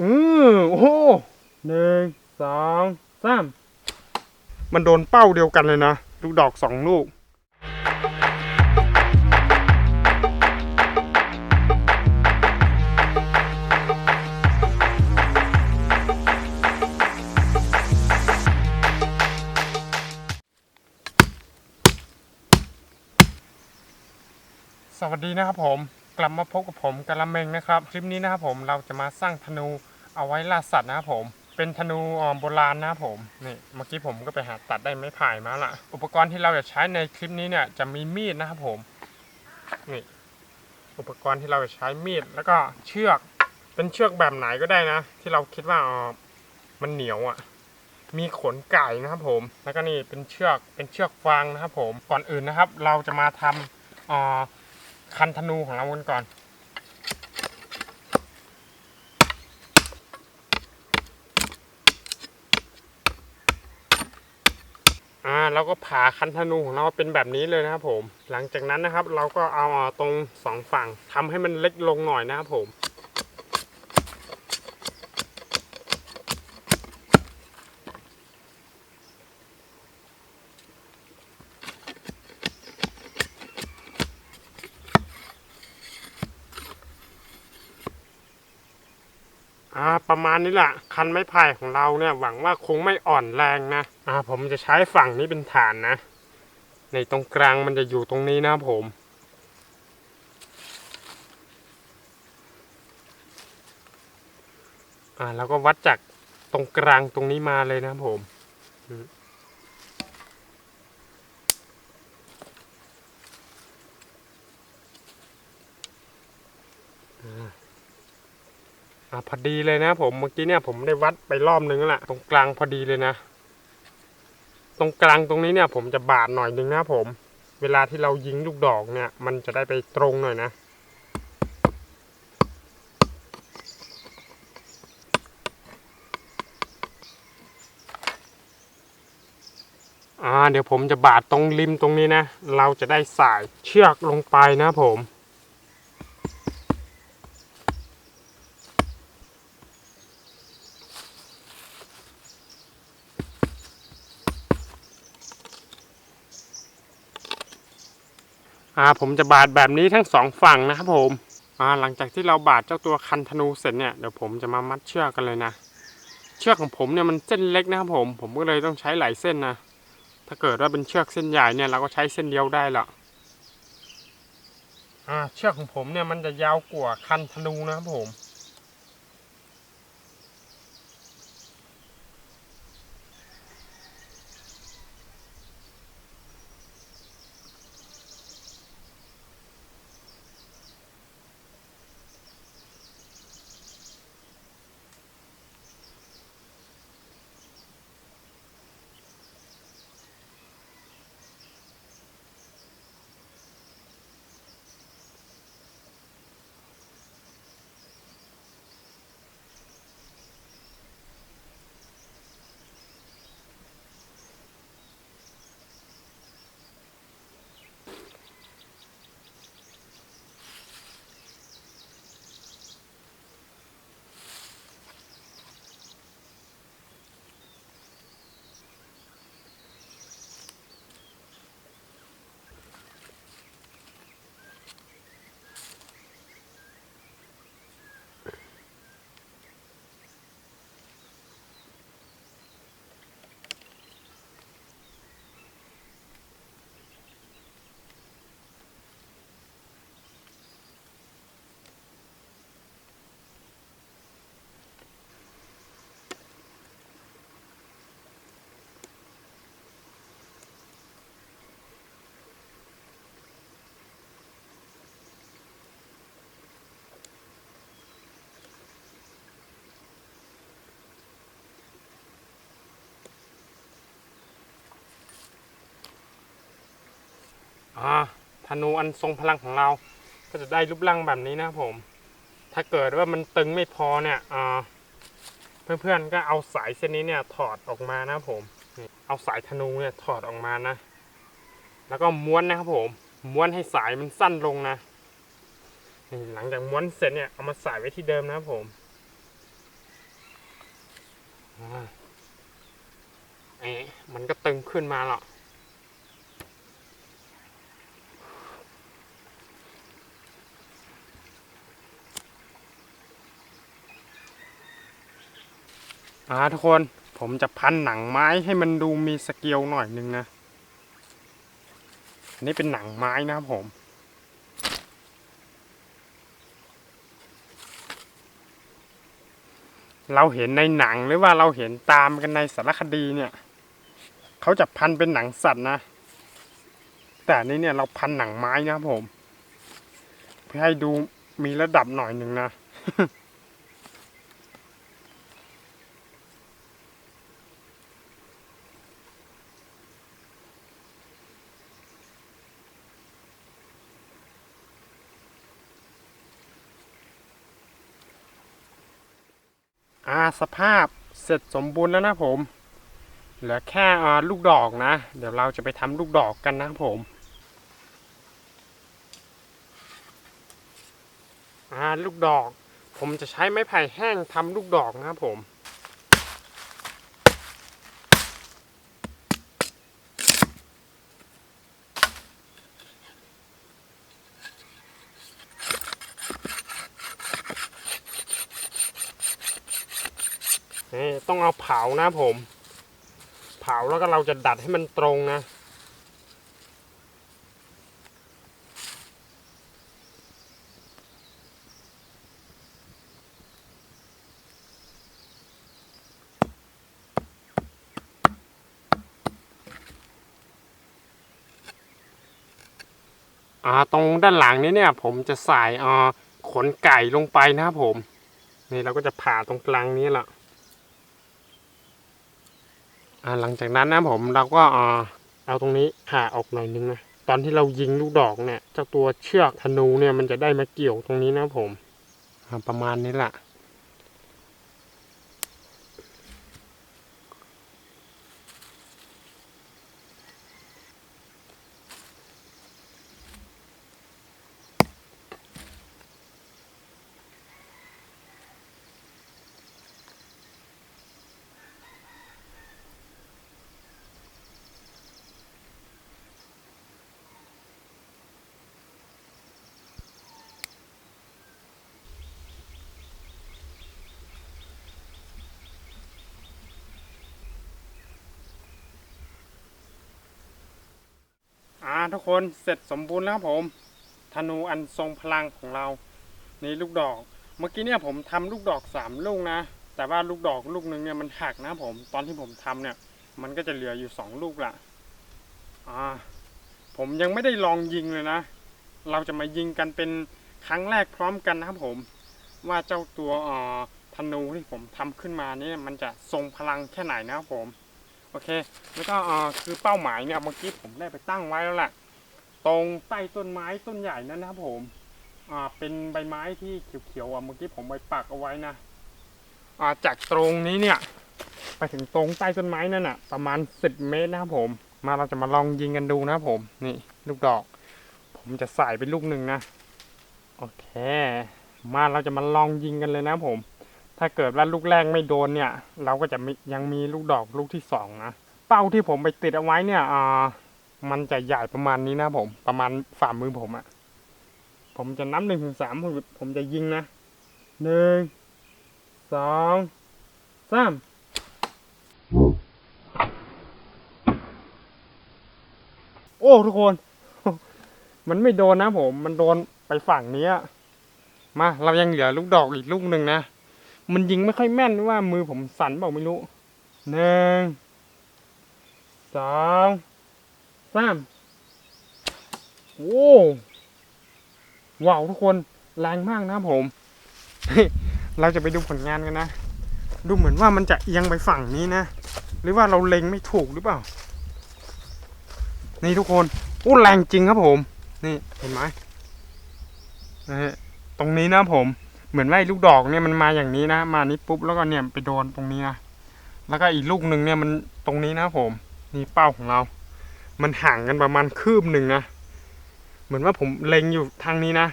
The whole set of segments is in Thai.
อือโอ้โหหนึ่งสองสามมันโดนเป้าเดียวกันเลยนะลูกดอกสองลูก สวัสดีนะครับผม กลับมาพบกับผมกะละเมงนะครับ คลิปนี้นะครับผมเราจะมาสร้างธนู เอาไว้ล่าสัตว์นะครับผม เป็นธนูอ่อโบราณนะครับผมนี่เมื่อกี้ผมก็ไปหาตัดได้ไม้ไผ่มาละอุปกรณ์ที่เราจะใช้ในคลิปนี้เนี่ยจะมีมีดนะครับผมนี่อุปกรณ์ที่เราจะใช้มีดแล้วก็เชือกเป็นเชือกแบบไหนก็ได้นะ ที่เราคิดว่าออมันเหนียวอะมีขนไก่นะครับผม แล้วก็นี่เป็นเชือกเป็นเชือกฟางนะครับผม ก่อนอื่นนะครับ เราจะมาทำอ่าคันธนูของเรากันก่อน เราก็ผ่าคันธนูของเราเป็นแบบนี้เลยนะครับผม หลังจากนั้นนะครับ เราก็เอาอ่าตรงสองฝั่งทำให้มันเล็กลงหน่อยนะครับผมอ่าประมาณนี้แหละคันไม้ไผ่ของเราเนี่ยหวังว่าคงไม่อ่อนแรงนะ อ่าผมจะใช้ฝั่งนี้เป็นฐานนะ ในตรงกลางมันจะอยู่ตรงนี้นะผมอ่าแล้วก็วัดจากตรงกลางตรงนี้มาเลยนะผมอืมอ่าพอดีเลยนะผมเมื่อกี้เนี่ยผมได้วัดไปรอบนึงแล้วล่ะตรงกลางพอดีเลยนะ ตรงกลางตรงนี้เนี่ยผมจะบาดหน่อยนึงนะผม เวลาที่เรายิงลูกดอกเนี่ย มันจะได้ไปตรงหน่อยนะอ่าเดี๋ยวผมจะบาดตรงริมตรงนี้นะ เราจะได้สายเชือกลงไปนะผม อ่าผมจะบาดแบบนี้ทั้งสองฝั่งนะครับผมอ่าหลังจากที่เราบาดเจ้าตัวคันธนูเสร็จเนี่ยเดี๋ยวผมจะมามัดเชือกกันเลยนะเชือกของผมเนี่ยมันเส้นเล็กนะครับผม ผมก็เลยต้องใช้หลายเส้นนะถ้าเกิดว่าเป็นเชือกเส้นใหญ่เนี่ยเราก็ใช้เส้นเดียวได้ละอ่าเชือกของผมเนี่ยมันจะยาวกว่าคันธนูนะครับผม อ่าธนูอันทรงพลังของเรา ก็จะได้รูปร่างแบบนี้นะผม ถ้าเกิดว่ามันตึงไม่พอเนี่ยอ่าเพื่อนๆก็เอาสายเส้นนี้เนี่ยถอดออกมานะผม เอาสายธนูเนี่ยถอดออกมานะ แล้วก็ม้วนนะครับผม ม้วนให้สายมันสั้นลงนะนี่หลังจากม้วนเสร็จเนี่ยเอามาใส่ไว้ที่เดิมนะครับผมอ่าเอ๊ะมันก็ตึงขึ้นมาหรอก อ่าทุกคนผมจะพันหนังไม้ให้มันดูมีสเกลหน่อยนึงนะ อันนี้เป็นหนังไม้นะครับผม เราเห็นในหนังหรือว่าเราเห็นตามกันในสารคดีเนี่ยเขาจะพันเป็นหนังสัตว์นะ แต่นนี้เนี่ยเราพันหนังไม้นะครับผม เพื่อให้ดูมีระดับหน่อยหนึ่งนะ สภาพเสร็จสมบูรณ์แล้วนะผมเหลือแค่ลูกดอกนะ เดี๋ยวเราจะไปทำลูกดอกกันนะผมลูกดอก ผมจะใช้ไม้ไผ่แห้งทำลูกดอกนะครับผม นี่ต้อง เผานะผม เผาแล้วก็เราจะดัดให้มันตรงนะ อ่าตรงด้านหลังนี้เนี่ย ผมจะใส่อ่าขนไก่ลงไปนะครับผม นี่เราก็จะผ่าตรงกลางนี้แหละ หลังจากนั้นนะผมเราก็เอาตรงนี้ผ่าออกหน่อยนึงนะตอนที่เรายิงลูกดอกเนี่ยเจ้าตัวเชือกธนูเนี่ยมันจะได้มาเกี่ยวตรงนี้นะผมประมาณนี้แหละ ทุกคนเสร็จสมบูรณ์แล้วครับผมธนูอันทรงพลังของเรานี่ลูกดอก เมื่อกี้เนี่ยผมทำลูกดอกสามลูกนะ แต่ว่าลูกดอกลูกหนึ่งเนี่ยมันหักนะผม ตอนที่ผมทำเนี่ย มันก็จะเหลืออยู่สองลูกละอ่าผมยังไม่ได้ลองยิงเลยนะ เราจะมายิงกันเป็นครั้งแรกพร้อมกันนะครับผม ว่าเจ้าตัวอ่อธนูที่ผมทำขึ้นมาเนี่ยมันจะทรงพลังแค่ไหนนะครับผม โอเค แล้วก็คือเป้าหมายเนี่ยเมื่อกี้ผมได้ไปตั้งไว้แล้วแหละตรงใต้ต้นไม้ต้นใหญ่นั่นนะครับผมอ่าเป็นใบไม้ที่เขียวๆอะเมื่อกี้ผมไปปักเอาไว้นะอ่าจากตรงนี้เนี่ย ไปถึงตรงใต้ต้นไม้นั่นน่ะ ประมาณสิบเมตรนะครับผม มาเราจะมาลองยิงกันดูนะครับผมนี่ลูกดอก ผมจะใส่เป็นลูกหนึ่งนะโอเค มาเราจะมาลองยิงกันเลยนะครับผม ถ้าเกิดว่าลูกแรกไม่โดนเนี่ย เราก็จะมียังมีลูกดอกลูกที่สองนะเป้าที่ผมไปติดเอาไว้เนี่ยอ่ามันจะใหญ่ประมาณนี้นะผม ประมาณฝ่ามือผมอะผมจะนับหนึ่งถึงสามผมผมจะยิงนะหนึ่งสองสามโอ้ทุกคน มันไม่โดนนะผม มันโดนไปฝั่งนี้มา เรายังเหลือลูกดอกอีกลูกหนึ่งนะ มันยิงไม่ค่อยแม่นว่ามือผมสั่นเปล่าไม่รู้หนึ่งสองสามโอ้ว้าวทุกคนแรงมากนะผม เราจะไปดูผลงานกันนะ ดูเหมือนว่ามันจะเอียงไปฝั่งนี้นะ หรือว่าเราเล็งไม่ถูกหรือเปล่า นี่ทุกคนโอ้แรงจริงครับผม นี่เห็นไหมตรงนี้นะผม เหมือนว่าลูกดอกเนี่ยมันมาอย่างนี้นะ มานี้ปุ๊บแล้วก็เนี่ยไปโดนตรงนี้นะแล้วก็อีกลูกหนึ่งเนี่ยมันตรงนี้นะผม นี่เป้าของเรา มันห่างกันประมาณคืบหนึ่งนะเหมือนว่าผมเล็งอยู่ทางนี้นะ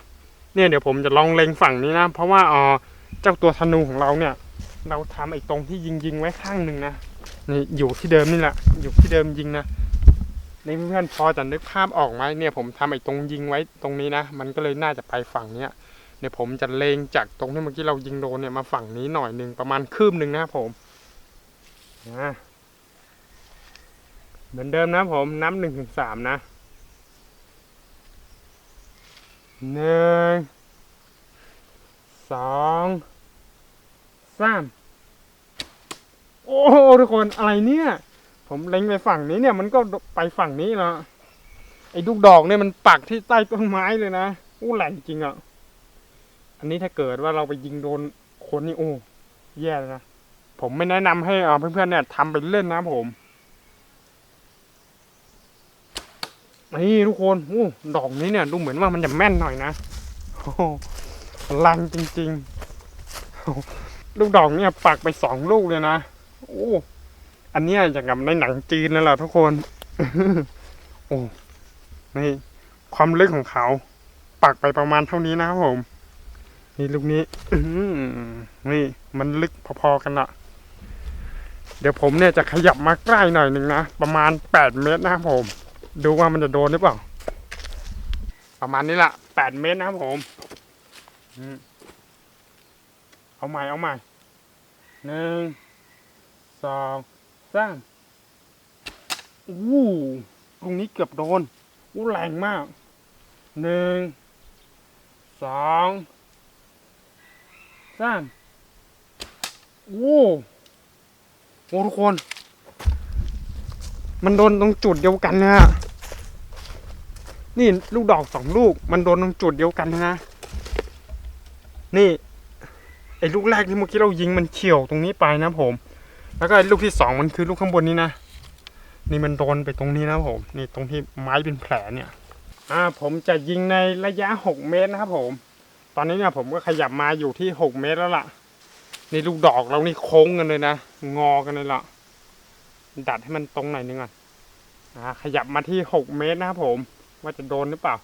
เนี่ยเดี๋ยวผมจะลองเล็งฝั่งนี้นะ เพราะว่าเออเจ้าตัวธนูของเราเนี่ย เราทำไอ้ตรงที่ยิงยิงไว้ข้างหนึ่งนะนี่อยู่ที่เดิมนี่แหละอยู่ที่เดิมยิงนะนี่เพื่อนพอจะนึกภาพออกไหมเนี่ยผมทำไอ้ตรงยิงไว้ตรงนี้นะ มันก็เลยน่าจะไปฝั่งเนี้ย ดี๋ยวผมจะเลงจากตรงที่เมื่อกี้เรายิงโดนเนี่ยมาฝั่งนี้หน่อยหนึ่งประมาณคืบหนึ่งนะครับผมนะเหมือนเดิมนะผมนับหนึ่งถึงสามนะหนึ่งสองสามโอ้ทุกคนอะไรเนี่ย ผมเล็งไปฝั่งนี้เนี่ย มันก็ไปฝั่งนี้แล้วไอ้ลูกดอกเนี่ยมันปักที่ใต้ต้นไม้เลยนะอู้แหลงจริงอะ อันนี้ถ้าเกิดว่าเราไปยิงโดนคนนี่โอ้แย่นะ ผมไม่แนะนำให้เอ่อเพื่อนๆเนี่ยทำไปเล่นนะผมนี่ทุกคนโอ้ดอกนี้เนี่ยดูเหมือนว่ามันจะแม่นหน่อยนะโอ้ลังจริงๆ ลูกดอกเนี่ยปักไปสองลูกเลยนะโอ้อันเนี้ยอย่างกับในหนังจีนเลยล่ะทุกคนโอ้นี่ความลึกของเขา ปักไปประมาณเท่านี้นะครับผม นี่ลูกนี้นี่มันลึกพอๆกันละเดี๋ยวผมเนี่ยจะขยับมาใกล้หน่อยหนึ่งนะ ประมาณแปดเมตรนะครับผม ดูว่ามันจะโดนหรือเปล่า ประมาณนี้แหละแปดเมตรนะครับผมอืมเอาใหม่เอาใหม่หนึ่งสองสามอู้ตรงนี้เกือบโดนอู้แรงมากหนึ่งสอง สามโอ้โหทุกคน มันโดนตรงจุดเดียวกันเลยอะนี่ลูกดอกสองลูก มันโดนตรงจุดเดียวกันเลยนะ นี่ไอ้ลูกแรกที่เมื่อกี้เรายิงมันเฉี่ยวตรงนี้ไปนะผม แล้วก็ไอ้ลูกที่สองมันคือลูกข้างบนนี้นะ นี่มันโดนไปตรงนี้นะผม นี่ตรงที่ไม้เป็นแผลเนี่ย อ่าผมจะยิงในระยะหกเมตรนะครับผม ตอนนี้เนี่ยผมก็ขยับมาอยู่ที่หกเมตรแล้วล่ะนี่ลูกดอกเรานี่โค้งกันเลยนะ งอกันเลยล่ะ ดัดให้มันตรงหน่อยนึงอะอ่าขยับมาที่หกเมตรนะครับผม ว่าจะโดนหรือเปล่า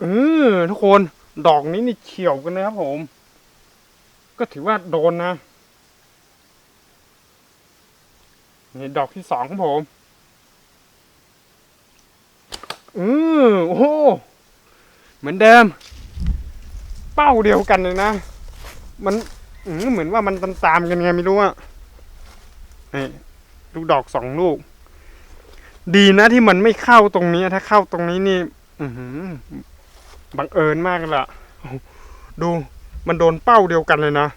เออทุกคนดอกนี้นี่เฉียวกันนะครับผม ก็ถือว่าโดนนะนี่ดอกที่สองของผม อือโอ้โหเหมือนเดิม เป้าเดียวกันเลยนะ มันอือเหมือนว่ามันตามกันไงไม่รู้อะนี่ลูกดอกสองลูก ดีนะที่มันไม่เข้าตรงนี้ ถ้าเข้าตรงนี้นี่ อือหือบังเอิญมากเลยละดูมันโดนเป้าเดียวกันเลยนะ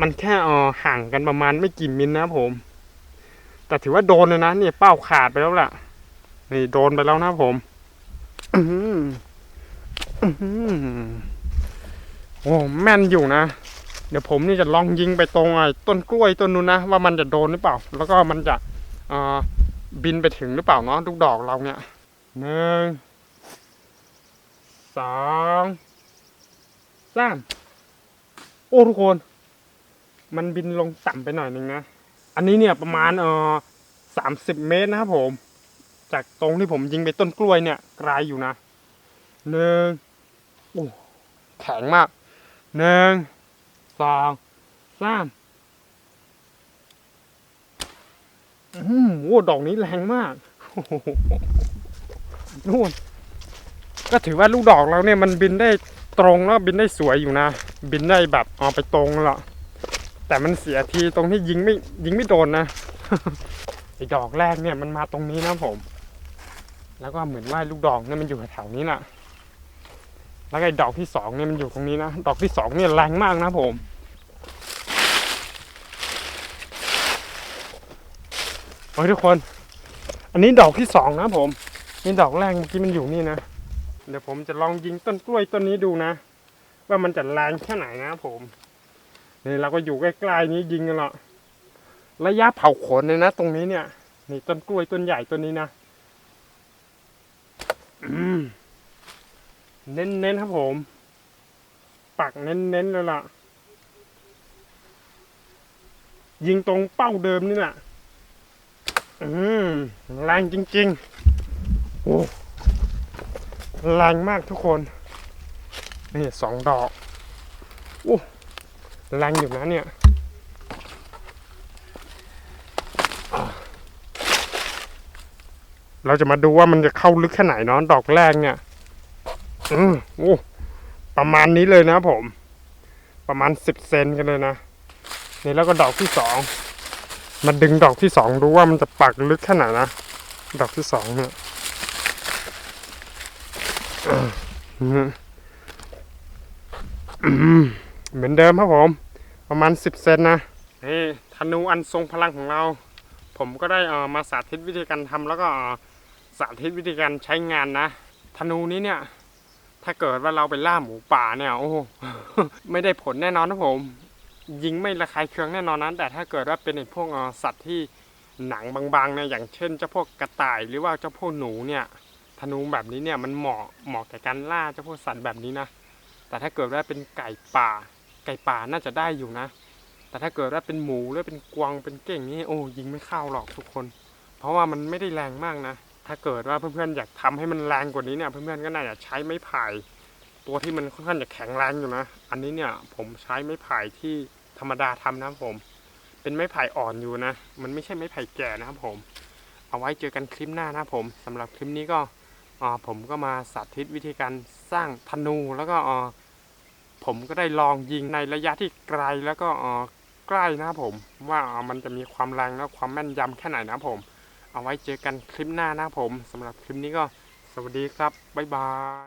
มันแค่ออห่างกันประมาณไม่กี่มิลนะผม แต่ถือว่าโดนเลยนะเนี่ยเป้าขาดไปแล้วล่ะ นี่โดนไปแล้วนะผมอื้อหืออื้อหือโอ้แม่นอยู่นะ เดี๋ยวผมนี่จะลองยิงไปตรงไอ้ต้นกล้วยต้นนู้นนะ ว่ามันจะโดนหรือเปล่า แล้วก็มันจะอ่าบินไปถึงหรือเปล่าเนาะลูกดอกเราเนี่ยหนึ่งสองสามโอ้ทุกคน มันบินลงต่ำไปหน่อยหนึ่งนะ อันนี้เนี่ยประมาณเออสามสิบเมตรนะครับผม จากตรงที่ผมยิงไปต้นกล้วยเนี่ยไกลอยู่นะหนึ่งโอ้แข็งมากหนึ่งสองสามอืมโอ้ดอกนี้แรงมากนู่นก็ถือว่าลูกดอกเราเนี่ยมันบินได้ตรงแล้วบินได้สวยอยู่นะ บินได้แบบเอาไปตรงแล้วแต่มันเสียทีตรงที่ยิงไม่ยิงไม่โดนนะไอ้ดอกแรกเนี่ยมันมาตรงนี้นะผม แล้วก็เหมือนว่าลูกดอกเนี่ยมันอยู่แถวๆนี้นะแล้วไอ้ดอกที่สองเนี่ยมันอยู่ตรงนี้นะ ดอกที่สองเนี่ยแรงมากนะผมโอ้ยทุกคน อันนี้ดอกที่สองนะผมนี่ดอกแรกเมื่อกี้มันอยู่นี่นะ เดี๋ยวผมจะลองยิงต้นกล้วยต้นนี้ดูนะ ว่ามันจะแรงแค่ไหนนะผมนี่เราก็อยู่ใกล้ๆนี้ยิงกันละระยะเผาขนเลยนะ ตรงนี้เนี่ย นี่ต้นกล้วยต้นใหญ่ต้นนี้นะ เน้นๆครับผม ปักเน้นๆเลยล่ะ ยิงตรงเป้าเดิมนี่แหละแรงจริงๆโอ้แรงมากทุกคน นี่สองดอกโอ้แรงอยู่นะเนี่ยอะ เราจะมาดูว่ามันจะเข้าลึกแค่ไหนเนาะดอกแรกเนี่ย อืมโอ้ประมาณนี้เลยนะผม ประมาณสิบเซนกันเลยนะนี่แล้วก็ดอกที่สองมาดึงดอกที่สองดูว่ามันจะปักลึกแค่ไหนนะดอกที่สองเนี่ยเหมือนเดิมครับผม ประมาณสิบเซนนะนี่ธนูอันทรงพลังของเรา ผมก็ได้เอ่อมาสาธิตวิธีการทำแล้วก็ สาธิตวิธีการใช้งานนะ ธนูนี้เนี่ย ถ้าเกิดว่าเราไปล่าหมูป่าเนี่ยโอ้ไม่ได้ผลแน่นอนนะผม ยิงไม่ระคายเคืองแน่นอนนะแต่ถ้าเกิดว่าเป็นพวกสัตว์ที่หนังบางๆเนี่ยอย่างเช่นเจ้าพวกกระต่ายหรือว่าเจ้าพวกหนูเนี่ยธนูแบบนี้เนี่ยมันเหมาะเหมาะแก่การล่าเจ้าพวกสัตว์แบบนี้นะแต่ถ้าเกิดว่าเป็นไก่ป่า ไก่ป่าน่าจะได้อยู่นะ แต่ถ้าเกิดว่าเป็นหมูหรือเป็นกวางเป็นเก่งนี่โอ้ยิงไม่เข้าหรอกทุกคน เพราะว่ามันไม่ได้แรงมากนะ ถ้าเกิดว่าเพื่อนๆอยากทำให้มันแรงกว่านี้เนี่ยเพื่อนๆก็น่าจะใช้ไม้ไผ่ตัวที่มันค่อนข้างจะแข็งแรงอยู่นะ อันนี้เนี่ยผมใช้ไม้ไผ่ที่ธรรมดาทำนะผม เป็นไม้ไผ่อ่อนอยู่นะ มันไม่ใช่ไม้ไผ่แก่นะครับผม เอาไว้เจอกันคลิปหน้านะผมสำหรับคลิปนี้ก็อ่าผมก็มาสาธิตวิธีการสร้างธนูแล้วก็อ่าผมก็ได้ลองยิงในระยะที่ไกลแล้วก็อ่าใกล้นะครับผมว่าอ่ามันจะมีความแรงและความแม่นยำแค่ไหนนะครับผม เอาไว้เจอกันคลิปหน้านะผมสำหรับคลิปนี้ก็สวัสดีครับ บ๊ายบาย